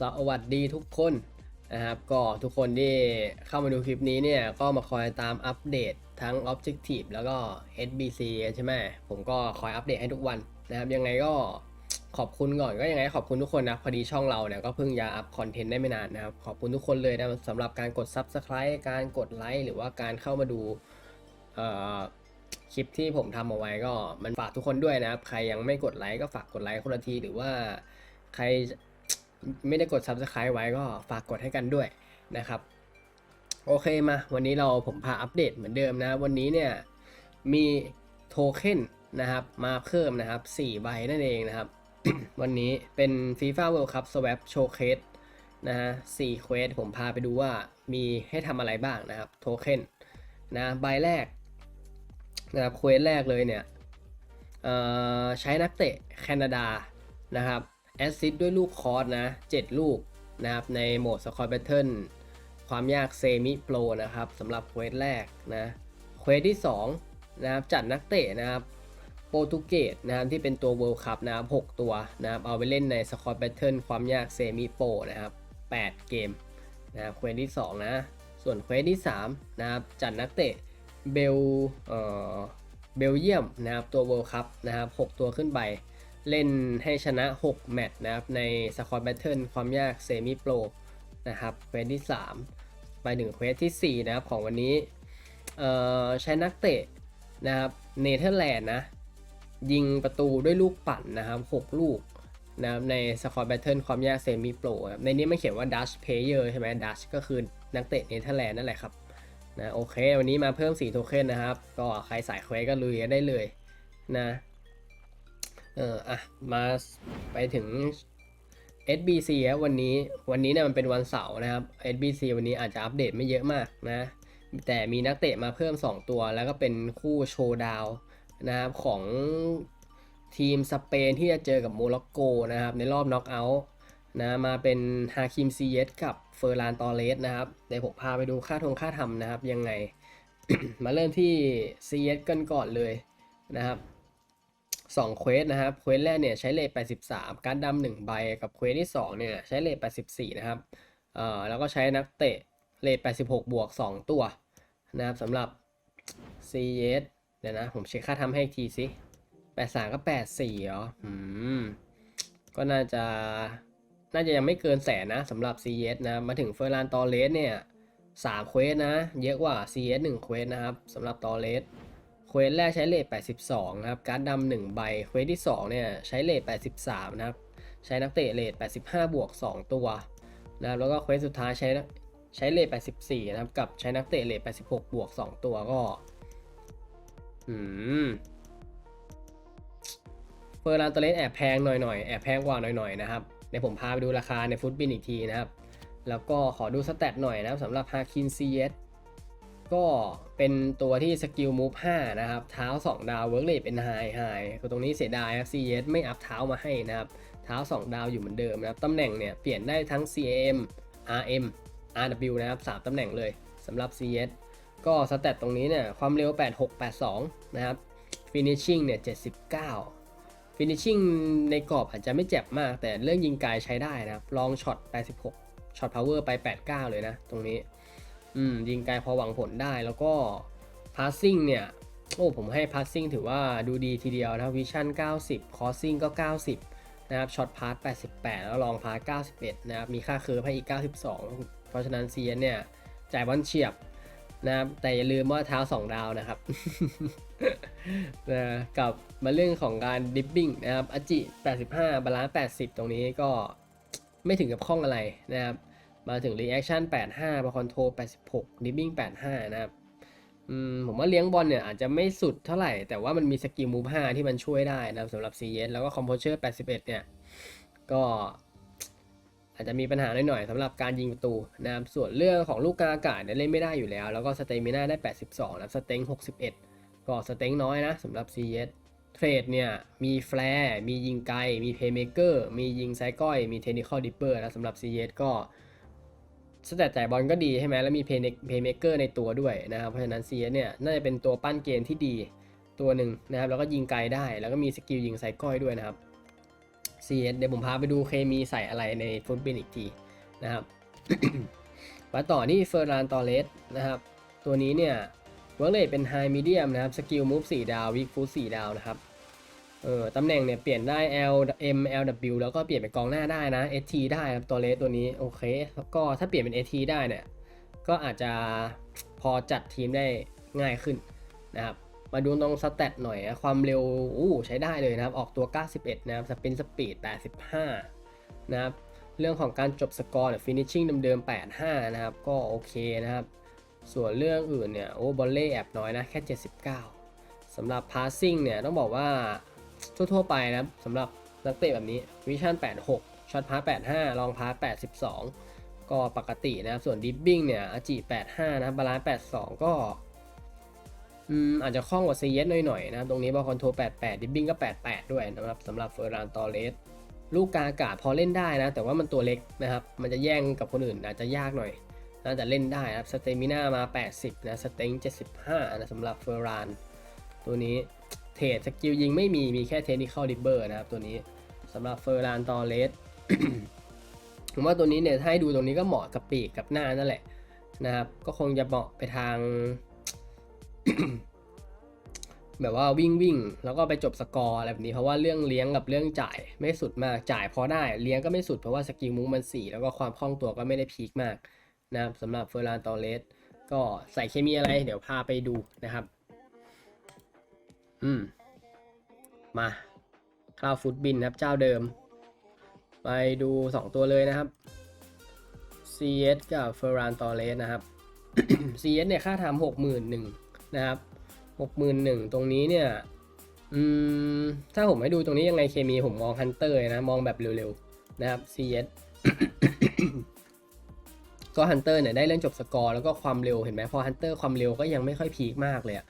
สวัสดีทุกคนนะครับ ก็ทุกคนที่เข้ามาดูคลิปนี้เนี่ยก็มาคอยตามอัปเดตทั้ง Objective แล้วก็ SBC ใช่ไหมผมก็คอยอัปเดตให้ทุกวันนะครับ ยังไงก็ขอบคุณก่อนก็ยังไงขอบคุณทุกคนนะพอดีช่องเราเนี่ยก็เพิ่งจะอัพคอนเทนต์ได้ไม่นานนะครับ ขอบคุณทุกคนเลยนะสำหรับการกด Subscribe การกดไลค์หรือว่าการเข้ามาดูคลิปที่ผมทำเอาไว้ก็มันฝากทุกคนด้วยนะครับ ใครยังไม่กดไลค์ก็ฝากกดไลค์คนละทีหรือว่าใคร ไม่ได้กด Subscribe ไว้ก็ฝากกดให้กันด้วยนะครับ โอเคมา วันนี้เราผมพาอัปเดตเหมือนเดิมนะ วันนี้เนี่ยมีโทเค็นนะครับมาเพิ่มนะครับ4ใบนั่นเองนะครับ วันนี้เป็น FIFA World Cup Swap Showcase นะฮะ4เควสผมพาไปดูว่ามีให้ทำอะไรบ้างนะครับโทเค็นนะใบแรกนะครับเควสแรกเลยเนี่ยใช้นักเตะแคนาดานะครับ แอสซิดด้วยลูกคอร์สนะ 7 ลูกนะครับในโหมดสคอร์แบทเทิลความยากเซมิโปรนะครับสำหรับเควสแรกนะเควสที่2นะครับจัดนักเตะนะครับโปรตุเกสนะครับที่เป็นตัว World Cup นะครับ6ตัวนะครับเอาไปเล่นในสคอร์แบทเทิลความยากเซมิโปรนะครับ8 เกมนะครับเควสที่ 2 นะ ส่วนเควสที่ 3 นะครับ จัดนักเตะเบลเอ่อเบลเยียมนะครับตัว World Cup นะครับ 6 ตัวขึ้นไป เล่นให้ชนะ 6 แมตช์นะครับ ในสควอตแบทเทิลความยากเซมิโปรนะครับเควสที่ 3 ไปถึงเควสที่ 4 นะครับ ของวันนี้ใช้นักเตะนะครับเนเธอร์แลนด์นะ ยิงประตูด้วยลูกปั่นนะครับ 6 ลูกนะครับในสควอตแบทเทิลความยากเซมิโปรครับในนี้มันเขียนว่าดัชเพเยอร์ใช่ไหมดัชก็คือนักเตะเนเธอร์แลนด์นั่นแหละครับนะโอเค วันนี้มาเพิ่ม 4 โทเค็นนะครับ ก็ใครสายเควสก็ลุยได้เลยนะ เอออะมาไปถึง SBC ครับวันนี้วันนี้เนี่ยมันเป็นวันเสาร์นะครับ SBC วันนี้อาจจะอัปเดตไม่เยอะมากนะ แต่มีนักเตะมาเพิ่ม 2 ตัว แล้วก็เป็นคู่โชว์ดาวนะครับของทีมสเปนที่จะเจอกับโมร็อกโกนะครับ ในรอบน็อกเอาท์นะมาเป็นฮาคิมซีเยสกับเฟอร์ลานตอเรสนะครับเดี๋ยวผมพาไปดูค่าทงค่าทำนะครับยังไง มาเริ่มที่ซีเยสกันก่อนเลยนะครับ สองเควสนะครับเควสแรกเนี่ยใช้เลท83การดำหนึ่งใบกับเควสที่สองเนี่ยใช้เลท84นะครับเอ่อแล้วก็ใช้นักเตะเลท86บวก2ตัวนะครับสำหรับ CS เดี๋ยวนะ ผมเช็คค่าทำให้อีกทีสิ83ก็84เหรออืมก็น่าจะน่าจะยังไม่เกินแสนนะสำหรับ CS นะมาถึงเฟอร์ลานตอเรสเนี่ย3เควสนะ เยอะกว่า CS 1เควสนะครับสำหรับตอเรส เควสแรกใช้เลท82นะครับ การดำ1ใบ เควสที่2เนี่ยใช้เลท83นะครับ ใช้นักเตะเลท85 บวก 2 ตัวนะครับ แล้วก็เควสสุดท้ายใช้ใช้เลท84นะครับ กับใช้นักเตะเลท86 บวก 2 ตัวก็ อืม เฟอร์ลานตอเลสแอบแพงหน่อยๆ แอบแพงกว่าหน่อยๆนะครับ เดี๋ยวผมพาไปดูราคาในฟุตบินอีกทีนะครับ แล้วก็ขอดูสแตทหน่อยนะครับสำหรับฮาคินซีเอส ก็เป็นตัวที่สกิลมูฟ5นะครับ เท้า 2 ดาวเวิร์กเลทเป็นไฮไฮคือตรงนี้เสียดายครับ CS ไม่อัพเท้ามาให้นะครับ เท้า 2 ดาวอยู่เหมือนเดิมนะครับตำแหน่งเนี่ยเปลี่ยนได้ทั้ง CAM RM RW นะครับ3ตำแหน่งเลยสำหรับ CS ก็สแตทตรงนี้เนี่ยความเร็ว 8682 นะครับ finishing เนี่ย 79 finishing ในกรอบอาจจะไม่เจ็บมาก แต่เรื่องยิงไกลใช้ได้นะครับ ลองช็อต86ช็อต power ไป 89 เลยนะ ตรงนี้ อืมยิงไกลพอหวังผลได้แล้วก็ passing เนี่ย โอ้ผมให้ passing ถือว่าดูดีทีเดียวนะ vision 90 crossing ก็ 90 นะครับช็อตพาส88 แล้วลองพาส91 นะครับ มีค่าเคิร์ฟให้อีก 92 เพราะฉะนั้น CN เนี่ย จ่ายบอลเฉียบนะครับแต่อย่าลืมว่าเท้า 2 ดาวนะครับนะกับมาเรื่องของการดิฟบิ้งนะครับอจิ 85 บาลานซ์80 ตรงนี้ก็ไม่ถึงกับข้องอะไรนะครับ มาถึง reaction 85บาคอนโทร86ดิฟบิ้ง85 นะครับผมว่าเลี้ยงบอลเนี่ยอาจจะไม่สุดเท่าไหร่ แต่ว่ามันมีสกิลมูฟ5ที่มันช่วยได้นะสำหรับ CS แล้วก็ composure 81 เนี่ย ก็อาจจะมีปัญหาหน่อยๆสำหรับการยิงประตูนะครับส่วนเรื่องของลูกกาอากาศเนี่ยเล่นไม่ได้อยู่แล้ว แล้วก็สเตมิน่าได้ 82นะสเต็ง61 ก็สเต็งน้อยนะสำหรับ CS เทรดเนี่ยมีแฟร์มียิงไกล มีเพย์เมเกอร์มียิงไซก้อย มีเทคนิคอลดิปเปอร์นะสำหรับ CS ก็ สแตทจ่ายบอลก็ดีใช่ไหมแล้วมีเพย์เพย์เมเกอร์ในตัวด้วยนะครับเพราะฉะนั้น CS เนี่ยน่าจะเป็นตัวปั้นเกมที่ดีตัวหนึ่งนะครับแล้วก็ยิงไกลได้ แล้วก็มีสกิลยิงไซก้อยด้วยนะครับ CS เดี๋ยวผมพาไปดูเคมีใส่อะไรในฟุตบินอีกทีนะครับมาต่อที่เฟอร์รานตอเลสนะครับตัวนี้เนี่ยเวิร์กเลเป็นไฮมีเดียมนะครับสกิลมูฟ4ดาววิกฟู4ดาวนะครับ เออตำแหน่งเนี่ยเปลี่ยนได้ L M L W แล้วก็เปลี่ยนเป็นกองหน้าได้นะ ST ได้ครับตัวเลสตัวนี้โอเค แล้วก็ถ้าเปลี่ยนเป็น ST ได้เนี่ยก็อาจจะพอจัดทีมได้ง่ายขึ้นนะครับมาดูตรงสเตตหน่อยนะความเร็วอู้ใช้ได้เลยนะครับ ออกตัว 91 นะครับสปินสปีด 85 นะครับ เรื่องของการจบสกอร์เนี่ยฟินิชชิ่งเดิมๆ 85 นะครับ ก็โอเคนะครับ ส่วนเรื่องอื่นเนี่ย โอ้บอลเล่แอบน้อยนะ แค่ 79สำหรับพาสซิ่งเนี่ย ต้องบอกว่า ทั่วๆไปนะสำหรับนักเตะแบบนี้วิชั่น 86 ช็อตพา85 ลองพา82 ก็ปกตินะครับ ส่วนดิฟบิ้งเนี่ยอาจิ85 นะบาลานซ์82 ก็อืมอาจจะคล่องกว่าซีเยสหน่อยๆนะครับ ตรงนี้บอลคอนโทร88 ดิฟบิ้งก็ 88 ด้วยนะครับสำหรับเฟอร์รานตอเลสลูกกาอากาศพอเล่นได้นะ แต่ว่ามันตัวเล็กนะครับ มันจะแย่งกับคนอื่นอาจจะยากหน่อยน่าจะเล่นได้ครับสเตมิน่ามา 80 นะ สเต็ง75 นะสำหรับเฟอร์รานตัวนี้ เทรดสกิลยิงไม่มี มีแค่เทคนิคอลดิบเบอร์นะครับตัวนี้สำหรับเฟอร์รานตอเลสผมว่าตัวนี้เนี่ยถ้าให้ดูตรงนี้ก็เหมาะกับปีกกับหน้านั่นแหละนะครับ ก็คงจะเหมาะไปทาง แบบว่าวิ่งวิ่งแล้วก็ไปจบสกอร์อะไรแบบนี้เพราะว่าเรื่องเลี้ยงกับเรื่องจ่ายไม่สุดมากจ่ายพอได้เลี้ยงก็ไม่สุดเพราะว่าสกิลมูฟมันสี่แล้วก็ความคล่องตัวก็ไม่ได้พีคมากนะครับสำหรับเฟอร์รานตอเลสก็ใส่เคมีอะไร เดี๋ยวพาไปดูนะครับ อืม มาคราวฟุตบินครับ เจ้าเดิม ไปดู 2 ตัวเลยนะครับ CS กับเฟอร์รานตอเลสนะครับ CS เนี่ยค่าทำหกหมื่นหนึ่งนะครับหกหมื่นหนึ่งตรงนี้เนี่ยอืมถ้าผมให้ดูตรงนี้ยังไงเคมีผมมองฮันเตอร์นะ มองแบบเร็วๆ นะครับ CS ก็ฮันเตอร์เนี่ยได้เรื่องจบสกอร์แล้วก็ความเร็วเห็นไหมพอฮันเตอร์ความเร็วก็ยังไม่ค่อยพีคมากเลยอะ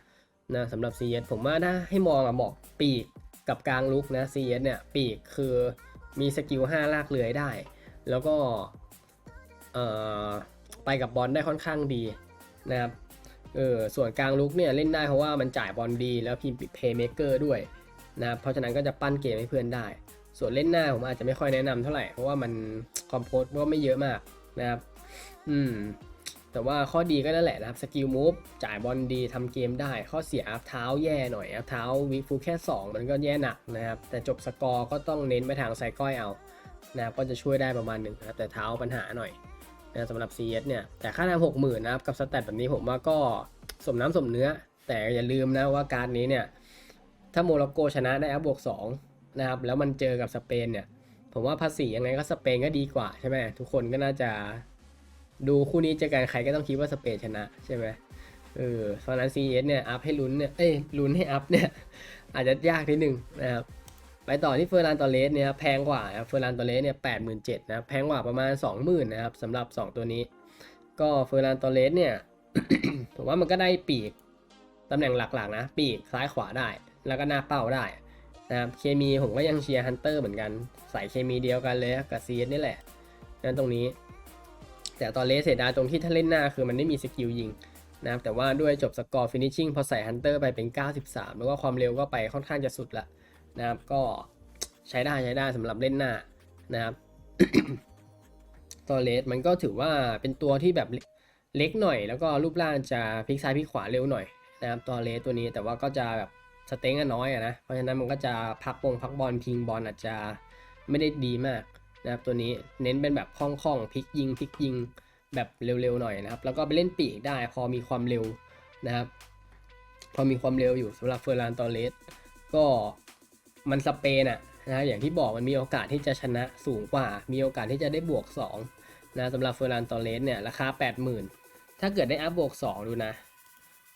นะสำหรับ CS ผมว่าถ้าให้มองอะบอกปีกกับกลางลุกนะ CS เนี่ยปีกคือมีสกิล5ลากเลื้อยได้ แล้วก็ไปกับบอลได้ค่อนข้างดีนะครับเออส่วนกลางลุกเนี่ยเล่นได้เพราะว่ามันจ่ายบอลดีแล้วพิมพ์เพย์เมเกอร์ด้วยนะครับเพราะฉะนั้นก็จะปั้นเกมให้เพื่อนได้ ส่วนเล่นหน้าผมอาจจะไม่ค่อยแนะนำเท่าไหร่เพราะว่ามันคอมโพสก็ไม่เยอะมากนะครับอืม แต่ว่าข้อดีก็นั่นแหละนะครับสกิลมูฟจ่ายบอลดีทำเกมได้ ข้อเสียอัพเท้าแย่หน่อยอัพเท้าวิฟูแค่ 2 มันก็แย่หนักนะครับ แต่จบสกอร์ก็ต้องเน้นไปทางไซก้อยเอานะครับก็จะช่วยได้ประมาณหนึ่งนะแต่เท้าปัญหาหน่อยนะสำหรับ CS เนี่ย แต่ค่าน้ำหกหมื่นนะครับ กับสแตทแบบนี้ผมว่าก็สมน้ำสมเนื้อ แต่อย่าลืมนะว่าการดนี้เนี่ย ถ้าโมร็อกโกชนะได้อัพบวก2นะครับแล้วมันเจอกับสเปนเนี่ยผมว่าภาษียังไงก็สเปนก็ดีกว่าใช่ไหมทุกคนก็น่าจะ ดูคู่นี้เจอกันใครก็ต้องคิดว่าสเปนชนะใช่ไหมเออเพราะนั้น CS เนี่ยอัพให้ลุ้นเนี่ยเอ้ยลุ้นให้อัพเนี่ยอาจจะยากนิดนึงนะครับไปต่อที่เฟอร์รานตอเลสเนี่ยแพงกว่าครับเฟอร์รานตอเลสเนี่ยแปดหมื่นเจ็ดนะแพงกว่าประมาณสองหมื่นนะครับสำหรับสองตัวนี้ ก็เฟอร์รานตอเลสเนี่ยผมว่ามันก็ได้ปีกตำแหน่งหลักๆนะ ปีกซ้ายขวาได้ แล้วก็หน้าเป้าได้นะครับเคมีผมก็ยังเชียร์ฮันเตอร์เหมือนกันใส่เคมีเดียวกันเลยกับซีนี่แหละนั่นตรงนี้ แต่ตอนเลสเสียดายตรงที่ถ้าเล่นหน้าคือมันไม่มีสกิลยิงนะครับแต่ว่าด้วยจบสกอร์ฟินิชชิ่งพอใส่ฮันเตอร์ไปเป็น 93 แล้วก็ความเร็วก็ไปค่อนข้างจะสุดละนะครับก็ใช้ได้ใช้ได้สำหรับเล่นหน้านะครับตัวเลสมันก็ถือว่าเป็นตัวที่แบบเล็กหน่อย แล้วก็รูปร่างจะพลิกซ้ายพลิกขวาเร็วหน่อยนะครับตัวเลสตัวนี้แต่ว่าก็จะแบบสเต็งน้อยอะนะเพราะฉะนั้นมันก็จะพักปงพักบอลพิงบอลอาจจะไม่ได้ดีมาก นะครับตัวนี้เน้นเป็นแบบคล่องๆพลิกยิงพลิกยิงแบบเร็วๆหน่อยนะครับ แล้วก็ไปเล่นปีกได้พอมีความเร็วนะครับ พอมีความเร็วอยู่สำหรับเฟอร์รานตอเลสก็มันสเปนอะนะอย่างที่บอกมันมีโอกาสที่จะชนะสูงกว่า มีโอกาสที่จะได้บวก2นะสำหรับเฟอร์รานตอเลสเนี่ยราคา 80,000 ถ้าเกิดได้อัพบวก 2 ดูนะ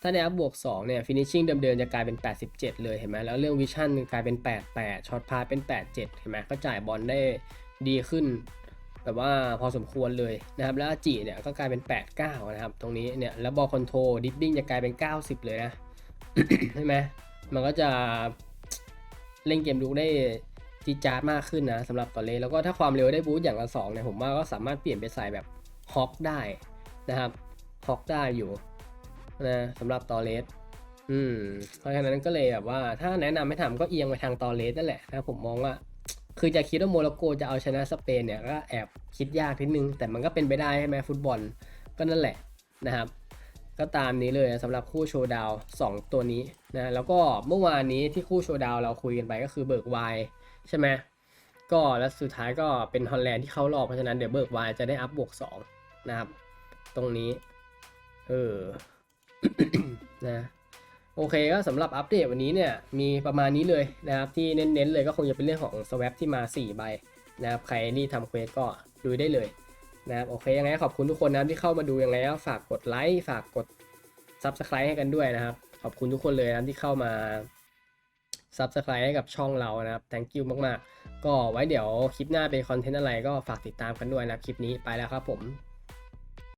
ถ้าได้อัพบวก 2 เนี่ยฟินิชชิ่งเดิมๆจะกลายเป็น 87 เลยเห็นไหมแล้วเรื่องวิชั่นกลายเป็น 88ช็อตพาเป็น 87 เห็นไหมก็จ่ายบอลได้ ดีขึ้นแบบว่าพอสมควรเลยนะครับ แล้วจีเนี่ยก็กลายเป็น 89 นะครับ ตรงนี้เนี่ยแล้วบอลคอนโทรดิฟบิ้งจะกลายเป็น 90 เลยนะใช่ไหมมันก็จะเล่นเกมลุกได้จีจาร์ดมากขึ้นนะสำหรับตอเลสแล้วก็ถ้าความเร็วได้บูสต์อย่างละสองเนี่ยผมว่าก็สามารถเปลี่ยนไปใส่แบบฮอกได้นะครับฮอกได้อยู่นะสำหรับตอเลสอืมเพราะฉะนั้นก็เลยแบบว่าถ้าแนะนำให้ทำก็เอียงไปทางตอเลสนั่นแหละนะผมมองว่า คือจะคิดว่าโมร็อกโกจะเอาชนะสเปนเนี่ยก็แอบคิดยากนิดนึง แต่มันก็เป็นไปได้ใช่ไหมฟุตบอลก็นั่นแหละนะครับ ก็ตามนี้เลยสำหรับคู่โชว์ดาวสองตัวนี้นะแล้วก็เมื่อวานนี้ที่คู่โชว์ดาวเราคุยกันไปก็คือเบิร์กไวใช่ไหมก็แล้วสุดท้ายก็เป็นฮอลแลนด์ที่เขารอเพราะฉะนั้นเดี๋ยวเบิร์กไวจะได้อัพบวกสองนะครับ ตรงนี้ เออนะ โอเคก็สำหรับอัปเดตวันนี้เนี่ยมีประมาณนี้เลยนะครับที่เน้นๆเลยก็คงจะเป็นเรื่องของ swap ที่มา 4 ใบนะครับใครรีบทำเควสก็ดูได้เลยนะครับโอเคยังไงขอบคุณทุกคนนะที่เข้ามาดูยังไงก็ฝากกดไลค์ฝากกด Subscribe ให้กันด้วยนะครับ ขอบคุณทุกคนเลยนะที่เข้ามา Subscribe ให้กับช่องเรานะครับ thank you มากๆ ก็ไว้เดี๋ยวคลิปหน้าเป็นคอนเทนต์อะไรก็ฝากติดตามกันด้วยนะครับคลิปนี้ไปแล้วครับผม